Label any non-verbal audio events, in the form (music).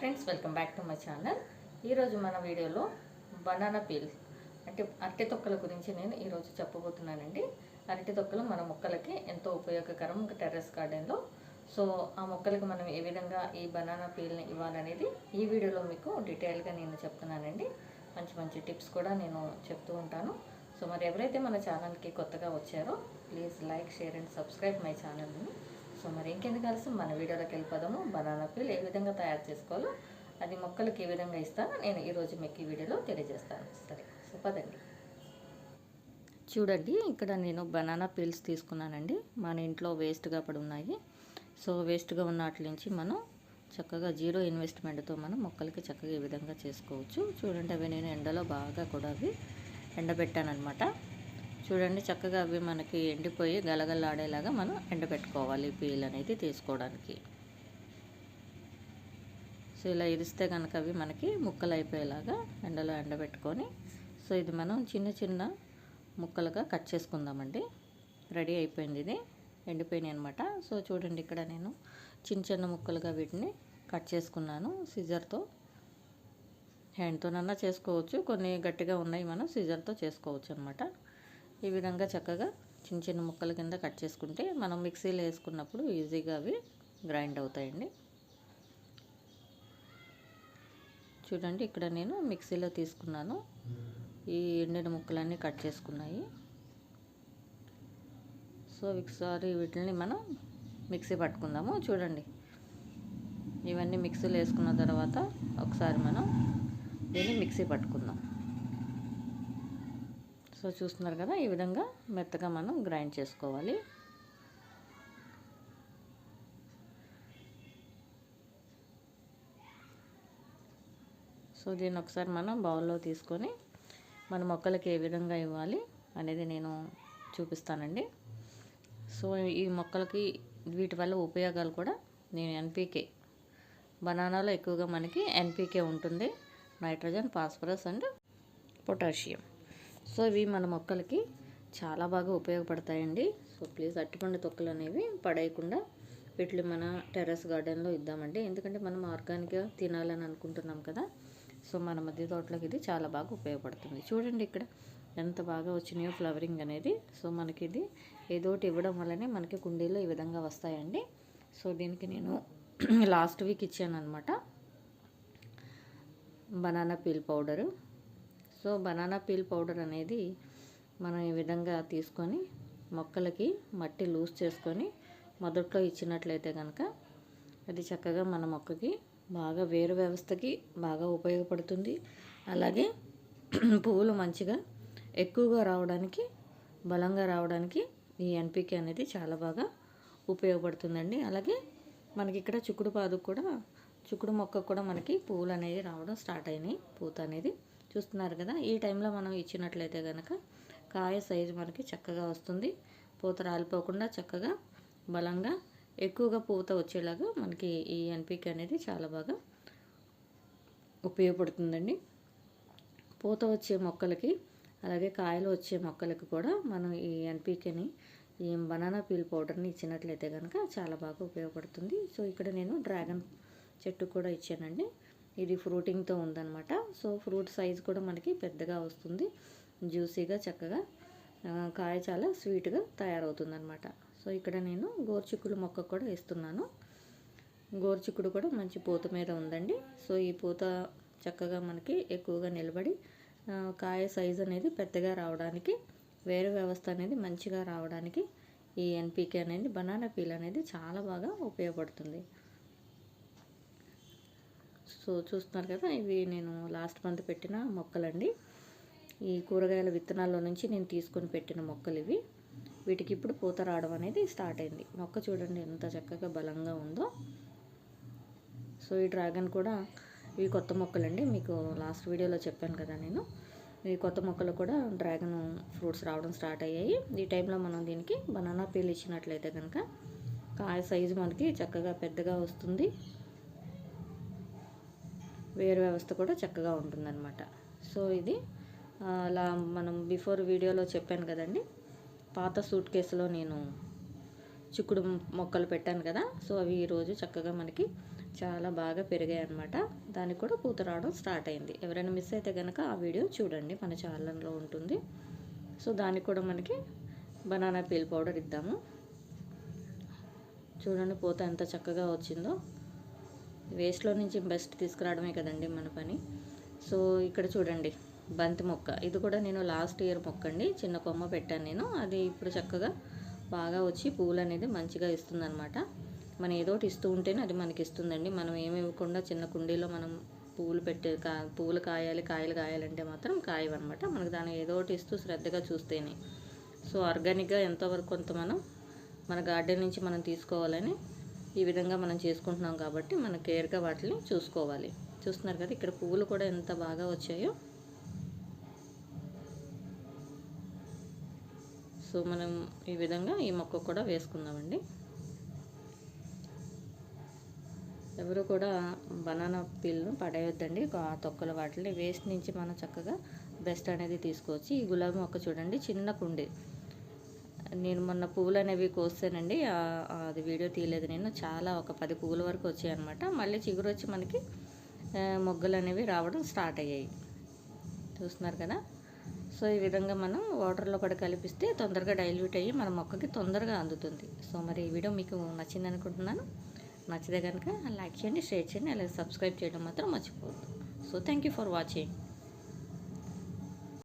Friends welcome back to my channel. ఈరోజు మన వీడియోలో బనానా పీల్ అంటే అరటి తొక్కల గురించి నేను ఈరోజు చెప్పబోతున్నానండి. అరటి తొక్కలు మన మొక్కలకి ఎంతో ఉపయోగకరం. టెర్రస్ గార్డెన్లో. సో ఆ మొక్కలకు మనం ఏ విధంగా ఈ బనానా పీల్ని ఇవ్వాలనేది ఈ వీడియోలో మీకు డీటెయిల్గా నేను చెప్తున్నానండి. మంచి మంచి టిప్స్ కూడా నేను చెప్తూ ఉంటాను. సో మరి ఎవరైతే మన ఛానల్కి కొత్తగా వచ్చారో please like share and subscribe my ఛానల్ని. సో మరి ఇంకెందుకు కలిసి మన వీడియోలోకి వెళ్ళిపోదాము బనానా పీల్ ఏ విధంగా తయారు చేసుకోవాలో అది మొక్కలకి ఏ విధంగా ఇస్తానో నేను ఈరోజు మీకు ఈ వీడియోలో తెలియజేస్తాను. సరే సో పదండి. చూడండి ఇక్కడ నేను బనానా పీల్స్ తీసుకున్నానండి. మన ఇంట్లో వేస్ట్గా పడి ఉన్నాయి. సో వేస్ట్గా ఉన్న వాటి నుంచి మనం చక్కగా జీరో ఇన్వెస్ట్మెంట్తో మనం మొక్కలకి చక్కగా ఈ విధంగా చేసుకోవచ్చు. చూడండి అవి నేను ఎండలో బాగా కూడా అవి ఎండబెట్టానమాట చూడండి చక్కగా అవి మనకి ఎండిపోయి గలగలాడేలాగా మనం ఎండబెట్టుకోవాలి పీల్ అనేది తీసుకోవడానికి. సో ఇలా ఇరిస్తే కనుక అవి మనకి ముక్కలు అయిపోయేలాగా ఎండలో ఎండబెట్టుకొని సో ఇది మనం చిన్న చిన్న ముక్కలుగా కట్ చేసుకుందామండి. రెడీ అయిపోయింది ఇది. ఎండిపోయినాయి అనమాట సో చూడండి ఇక్కడ నేను చిన్న చిన్న ముక్కలుగా వీటిని కట్ చేసుకున్నాను సిజర్తో. హ్యాండ్తోనన్నా చేసుకోవచ్చు కొన్ని గట్టిగా ఉన్నాయి మనం సిజర్తో చేసుకోవచ్చు అనమాట ఈ విధంగా చక్కగా చిన్న చిన్న ముక్కల కింద కట్ చేసుకుంటే మనం మిక్సీలో వేసుకున్నప్పుడు ఈజీగా అవి గ్రైండ్ అవుతాయండి. చూడండి ఇక్కడ నేను మిక్సీలో తీసుకున్నాను. ఈ ఎండిన ముక్కలన్నీ కట్ చేసుకున్నాయి. సో ఒకసారి వీటిని మనం మిక్సీ పట్టుకుందాము. చూడండి ఇవన్నీ మిక్సీలో వేసుకున్న తర్వాత ఒకసారి మనం దీన్ని మిక్సీ పట్టుకుందాం. సో చూస్తున్నారు కదా ఈ విధంగా మెత్తగా మనం గ్రైండ్ చేసుకోవాలి. సో దీన్ని ఒకసారి మనం బౌల్లో తీసుకొని మన మొక్కలకి ఏ విధంగా ఇవ్వాలి అనేది నేను చూపిస్తానండి. సో ఈ మొక్కలకి వీటి వల్ల ఉపయోగాలు కూడా నేను ఎన్పీకే. బనానాలో ఎక్కువగా మనకి ఎన్పీకే ఉంటుంది. Nitrogen phosphorus and potassium. So ఇవి మన మొక్కలకి చాలా బాగా ఉపయోగపడతాయండి. సో ప్లీజ్ అట్టిపండు తొక్కలు అనేవి పడేయకుండా వీటిని మన టెర్రస్ గార్డెన్లో ఇద్దామండి. ఎందుకంటే మనం ఆర్గానిక్గా తినాలని అనుకుంటున్నాం కదా. సో మన మధ్య తోటలోకి ఇది చాలా బాగా ఉపయోగపడుతుంది. చూడండి ఇక్కడ ఎంత బాగా వచ్చినాయో ఫ్లవరింగ్ అనేది. సో మనకి ఇది ఏదో ఒకటి ఇవ్వడం వల్లనే మనకి కుండీలో ఈ విధంగా వస్తాయండి. సో దీనికి నేను (clears throat) లాస్ట్ వీక్ ఇచ్చాను అనమాట banana peel powder. So banana peel powder అనేది మనం ఈ విధంగా తీసుకొని మొక్కలకి మట్టి లూజ్ చేసుకొని మొదట్లో ఇచ్చినట్లయితే కనుక అది చక్కగా మన మొక్కకి బాగా వేరు వ్యవస్థకి బాగా ఉపయోగపడుతుంది. అలాగే (clears throat) పువ్వులు మంచిగా ఎక్కువగా రావడానికి బలంగా రావడానికి ఈ ఎన్పికే అనేది చాలా బాగా ఉపయోగపడుతుందండి. అలాగే మనకి ఇక్కడ చిక్కుడు పాదు కూడా చిక్కుడు మొక్క కూడా మనకి పువ్వులు అనేది రావడం స్టార్ట్ అయినాయి. పూత అనేది చూస్తున్నారు కదా ఈ టైంలో మనం ఇచ్చినట్లయితే కనుక కాయ సైజు మనకి చక్కగా వస్తుంది. పూత రాలిపోకుండా చక్కగా బలంగా ఎక్కువగా పూత వచ్చేలాగా మనకి ఈ ఎన్పిక అనేది చాలా బాగా ఉపయోగపడుతుందండి. పూత వచ్చే మొక్కలకి అలాగే కాయలు వచ్చే మొక్కలకి కూడా మనం ఈ ఎన్పికని ఈ బనానా పీల్ పౌడర్ని ఇచ్చినట్లయితే కనుక చాలా బాగా ఉపయోగపడుతుంది. సో ఇక్కడ నేను డ్రాగన్ చెట్టు కూడా ఇచ్చానండి. ఇది ఫ్రూటింగ్తో ఉందన్నమాట. సో ఫ్రూట్ సైజ్ కూడా మనకి పెద్దగా వస్తుంది. జ్యూసీగా చక్కగా కాయ చాలా స్వీట్గా తయారవుతుంది అనమాట సో ఇక్కడ నేను గోర్చిక్కుడు మొక్క కూడా వేస్తున్నాను. గోర్చిక్కుడు కూడా మంచి పూత మీద ఉందండి. సో ఈ పూత చక్కగా మనకి ఎక్కువగా నిలబడి కాయ సైజ్ అనేది పెద్దగా రావడానికి వేరు వ్యవస్థ అనేది మంచిగా రావడానికి ఈ ఎన్పికే అనేది బనానా పీల్ అనేది చాలా బాగా ఉపయోగపడుతుంది. సో చూస్తున్నారు కదా ఇవి నేను లాస్ట్ మంత్ పెట్టిన మొక్కలండి. ఈ కూరగాయల విత్తనాల్లో నుంచి నేను తీసుకొని పెట్టిన మొక్కలు ఇవి వీటికి ఇప్పుడు పూత రావడం అనేది స్టార్ట్ అయింది. మొక్క చూడండి ఎంత చక్కగా బలంగా ఉందో. సో ఈ డ్రాగన్ కూడా ఇవి కొత్త మొక్కలండి. మీకు లాస్ట్ వీడియోలో చెప్పాను కదా నేను. ఈ కొత్త మొక్కలు కూడా డ్రాగన్ ఫ్రూట్స్ రావడం స్టార్ట్ అయ్యాయి. ఈ టైంలో మనం దీనికి బనానా పీల్ ఇచ్చినట్లయితే కనుక కాయ సైజు మనకి చక్కగా పెద్దగా వస్తుంది. వేరు వ్యవస్థ కూడా చక్కగా ఉంటుందన్నమాట. సో ఇది అలా మనం బిఫోర్ వీడియోలో చెప్పాను కదండి. పాత సూట్ కేసులో నేను చిక్కుడు మొక్కలు పెట్టాను కదా సో అవి ఈరోజు చక్కగా మనకి చాలా బాగా పెరిగాయి అనమాట దానికి కూడా పూత రావడం స్టార్ట్ అయింది. ఎవరైనా మిస్ అయితే కనుక ఆ వీడియో చూడండి మన ఛానల్లో ఉంటుంది. సో దానికి కూడా మనకి బనానా పీల్ పౌడర్ ఇద్దాము. చూడండి పూత ఎంత చక్కగా వచ్చిందో. వేస్ట్లో నుంచి బెస్ట్ తీసుకురావడమే కదండి మన పని. సో ఇక్కడ చూడండి బంతి మొక్క. ఇది కూడా నేను లాస్ట్ ఇయర్ మొక్క అండి. చిన్న కొమ్మ పెట్టాను నేను. అది ఇప్పుడు చక్కగా బాగా వచ్చి పూలు అనేది మంచిగా ఇస్తుందన్నమాట. మనం ఏదో ఒకటి ఇస్తూ ఉంటేనే అది మనకి ఇస్తుందండి. మనం ఏమి ఇవ్వకుండా చిన్న కుండీలో మనం పువ్వులు పెట్టే కా పువ్వులు కాయాలి కాయలు కాయాలంటే మాత్రం కాయవన్నమాట. మనకు దాన్ని ఏదో ఒకటి ఇస్తూ శ్రద్ధగా చూస్తేనే. సో ఆర్గానిక్గా ఎంతవరకు కొంత మనం మన గార్డెన్ నుంచి మనం తీసుకోవాలని ఈ విధంగా మనం చేసుకుంటున్నాం కాబట్టి మనం కేర్గా వాటిని చూసుకోవాలి. చూస్తున్నారు కదా ఇక్కడ పువ్వులు కూడా ఎంత బాగా వచ్చాయో. సో మనం ఈ విధంగా ఈ మొక్క కూడా వేసుకుందామండి. ఎవరు కూడా బనానా పీల్ను పడేయొద్దండి. ఆ తొక్కల వాటిని వేస్ట్ నుంచి మనం చక్కగా బెస్ట్ అనేది తీసుకోవచ్చు ఈ గులాబీ మొక్క చూడండి చిన్న కుండీ. నేను మొన్న పువ్వులు అనేవి కోస్తానండి అది వీడియో తీయలేదు నేను. చాలా ఒక పది పువ్వుల వరకు వచ్చాయి అనమాట మళ్ళీ చిగురు వచ్చి మనకి మొగ్గలు అనేవి రావడం స్టార్ట్ అయ్యాయి. చూస్తున్నారు కదా? సో ఈ విధంగా మనం వాటర్లో కూడా కలిపిస్తే తొందరగా డైల్యూట్ అయ్యి మన మొక్కకి తొందరగా అందుతుంది. సో మరి ఈ వీడియో మీకు నచ్చింది అనుకుంటున్నాను నచ్చితే కనుక లైక్ చేయండి షేర్ చేయండి అలాగే సబ్స్క్రైబ్ చేయడం మాత్రం మర్చిపోవద్దు. So thank you for watching